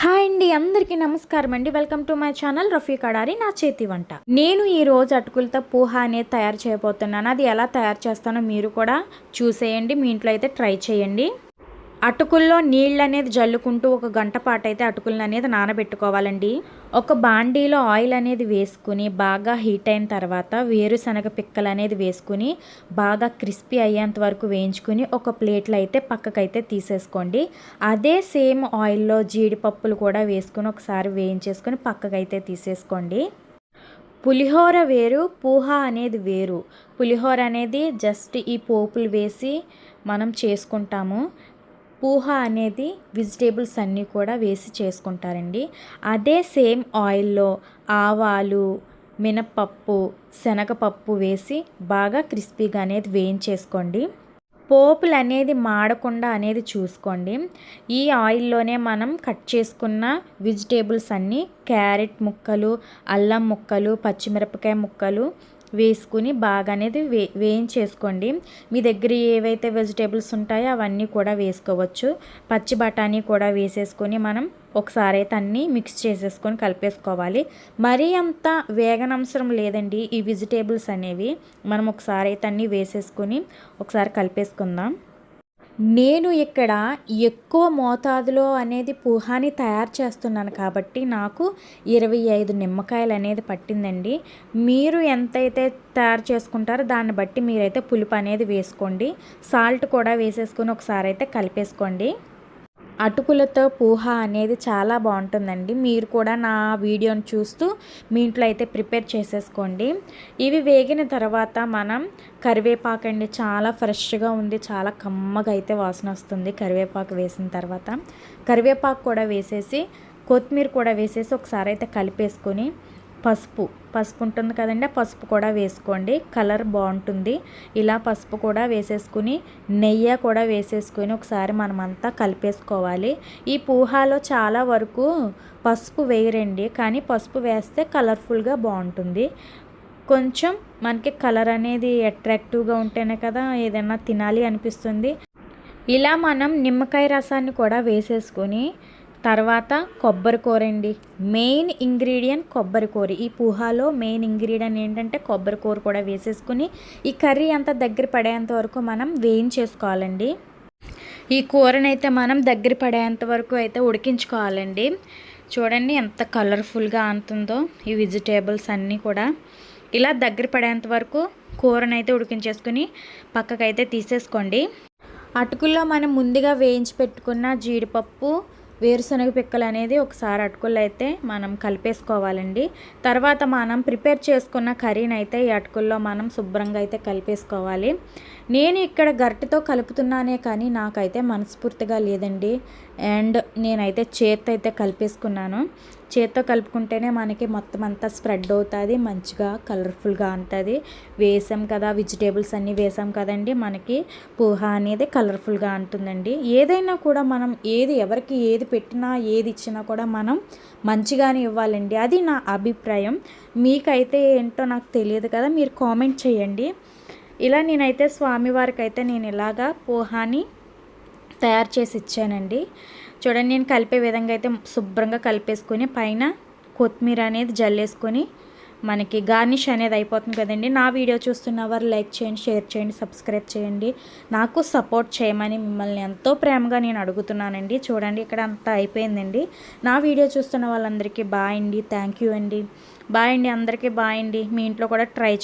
Hi అండి అందరికీ నమస్కారం అండి. Welcome to my channel Rafi Kadari నా చేతి వంట. నేను ఈ రోజు అటుకులతో పూహ అనేది తయారు చేయబోతున్నాను. అది ఎలా తయారు చేస్తానో మీరు కూడా చూసేయండి. మీ ఇంట్లో అయితే ట్రై చేయండి. అటుకుల్లో నీళ్ళు అనేది జల్లుకుంటూ ఒక గంట పాటు అయితే అటుకులను అనేది నానబెట్టుకోవాలండి. ఒక బాండీలో ఆయిల్ అనేది వేసుకుని బాగా హీట్ అయిన తర్వాత వేరుశనగ పిక్కలు అనేది వేసుకుని బాగా క్రిస్పీ అయ్యేంత వరకు వేయించుకుని ఒక ప్లేట్లో అయితే పక్కకైతే తీసేసుకోండి. అదే సేమ్ ఆయిల్లో జీడిపప్పులు కూడా వేసుకుని ఒకసారి వేయించేసుకొని పక్కకైతే తీసేసుకోండి. పులిహోర వేరు పూహ అనేది వేరు. పులిహోర అనేది జస్ట్ ఈ పోపులు వేసి మనం చేసుకుంటాము. పూహ అనేది వెజిటేబుల్స్ అన్నీ కూడా వేసి చేసుకుంటారండి. అదే సేమ్ ఆయిల్లో ఆవాలు మినపప్పు శనగపప్పు వేసి బాగా క్రిస్పీగా అనేది వేయించేసుకోండి. పోపులు అనేది మాడకుండా అనేది చూసుకోండి. ఈ ఆయిల్లోనే మనం కట్ చేసుకున్న వెజిటేబుల్స్ అన్నీ క్యారెట్ ముక్కలు అల్లం ముక్కలు పచ్చిమిరపకాయ ముక్కలు వేసుకుని బాగా అనేది వే వేయించేసుకోండి. మీ దగ్గర ఏవైతే వెజిటేబుల్స్ ఉంటాయో అవన్నీ కూడా వేసుకోవచ్చు. పచ్చి బఠానీ కూడా వేసేసుకొని మనం ఒకసారి అయితే అన్నీ మిక్స్ చేసేసుకొని కలిపేసుకోవాలి. మరీ అంత వేగనవసరం లేదండి ఈ వెజిటేబుల్స్ అనేవి. మనం ఒకసారి అయితే అన్నీ వేసేసుకొని ఒకసారి కలిపేసుకుందాం. నేను ఇక్కడ ఎక్కువ మోతాదులో అనేది పూహాని తయారు చేస్తున్నాను కాబట్టి నాకు ఇరవై ఐదు నిమ్మకాయలు అనేది పట్టిందండి. మీరు ఎంతైతే తయారు చేసుకుంటారో దాన్ని బట్టి మీరైతే పులుపు అనేది వేసుకోండి. సాల్ట్ కూడా వేసేసుకొని ఒకసారి అయితే కలిపేసుకోండి. అటుకులతో పూహ అనేది చాలా బాగుంటుందండి. మీరు కూడా నా వీడియోని చూస్తూ మీ ఇంట్లో అయితే ప్రిపేర్ చేసేసుకోండి. ఇవి వేగిన తర్వాత మనం కరివేపాకు అండి చాలా ఫ్రెష్గా ఉంది చాలా కమ్మగా అయితే వాసన వస్తుంది కరివేపాకు వేసిన తర్వాత. కరివేపాకు కూడా వేసేసి కొత్తిమీర కూడా వేసేసి ఒకసారి అయితే కలిపేసుకొని పసుపు పసుపు ఉంటుంది కదండి పసుపు కూడా వేసుకోండి. కలర్ బాగుంటుంది. ఇలా పసుపు కూడా వేసేసుకుని నెయ్యి కూడా వేసేసుకుని ఒకసారి మనమంతా కలిపేసుకోవాలి. ఈ పూహాలో చాలా వరకు పసుపు వేయరండి కానీ పసుపు వేస్తే కలర్ఫుల్గా బాగుంటుంది. కొంచెం మనకి కలర్ అనేది అట్రాక్టివ్గా ఉంటేనే కదా ఏదైనా తినాలి అనిపిస్తుంది. ఇలా మనం నిమ్మకాయ రసాన్ని కూడా వేసేసుకొని తర్వాత కొబ్బరి కూర అండి. మెయిన్ ఇంగ్రీడియంట్ కొబ్బరి కూర. ఈ పూహాలో మెయిన్ ఇంగ్రీడియంట్ ఏంటంటే కొబ్బరి కూర కూడా వేసేసుకుని ఈ కర్రీ అంతా దగ్గర పడేంత వరకు మనం వేయించేసుకోవాలండి. ఈ కూరనైతే మనం దగ్గర పడేంత వరకు అయితే ఉడికించుకోవాలండి. చూడండి ఎంత కలర్ఫుల్గా అంతుందో ఈ వెజిటేబుల్స్ అన్నీ కూడా. ఇలా దగ్గర పడేంత వరకు కూరనైతే ఉడికించేసుకుని పక్కకైతే తీసేసుకోండి. అటుకుల్లో మనం ముందుగా వేయించి పెట్టుకున్న జీడిపప్పు వేరుశనగ పిక్కలు అనేది ఒకసారి అటుకులు అయితే మనం కలిపేసుకోవాలండి. తర్వాత మనం ప్రిపేర్ చేసుకున్న కర్రీని అయితే ఈ అటుకుల్లో మనం శుభ్రంగా అయితే కలిపేసుకోవాలి. నేను ఇక్కడ గరిటెతో కలుపుతున్నానే కానీ నాకైతే మనస్ఫూర్తిగా లేదండి. అండ్ నేనైతే చేత్తో అయితే కలిపేసుకున్నాను. చేత్తో కలుపుకుంటేనే మనకి మొత్తం అంతా స్ప్రెడ్ అవుతుంది మంచిగా కలర్ఫుల్గా ఉంటుంది వేసాం కదా వెజిటేబుల్స్ అన్నీ వేసాం కదండి మనకి పోహ అనేది కలర్ఫుల్గా ఉంటుందండి ఏదైనా కూడా మనం ఏది ఎవరికి ఏది పెట్టినా ఏది ఇచ్చినా కూడా మనం మంచిగానే ఇవ్వాలండి. అది నా అభిప్రాయం. మీకైతే ఏంటో నాకు తెలియదు కదా మీరు కామెంట్ చేయండి. ఇలా నేనైతే స్వామివారికి అయితే నేను ఇలాగా పోహాని తయారు చేసి ఇచ్చానండి. చూడండి నేను కలిపే విధంగా అయితే శుభ్రంగా కలిపేసుకొని పైన కొత్తిమీర అనేది జల్లేసుకొని మనకి గార్నిష్ అనేది అయిపోతుంది కదండి. నా వీడియో చూస్తున్న వారు లైక్ చేయండి షేర్ చేయండి సబ్స్క్రైబ్ చేయండి. నాకు సపోర్ట్ చేయమని మిమ్మల్ని ఎంతో ప్రేమగా నేను అడుగుతున్నానండి. చూడండి ఇక్కడ అంతా అయిపోయిందండి. నా వీడియో చూస్తున్న వాళ్ళందరికీ బాయ్ అండి. థ్యాంక్ యూ అండి. బాయ్ అండి అందరికీ బాయ్ అండి. మీ ఇంట్లో కూడా ట్రై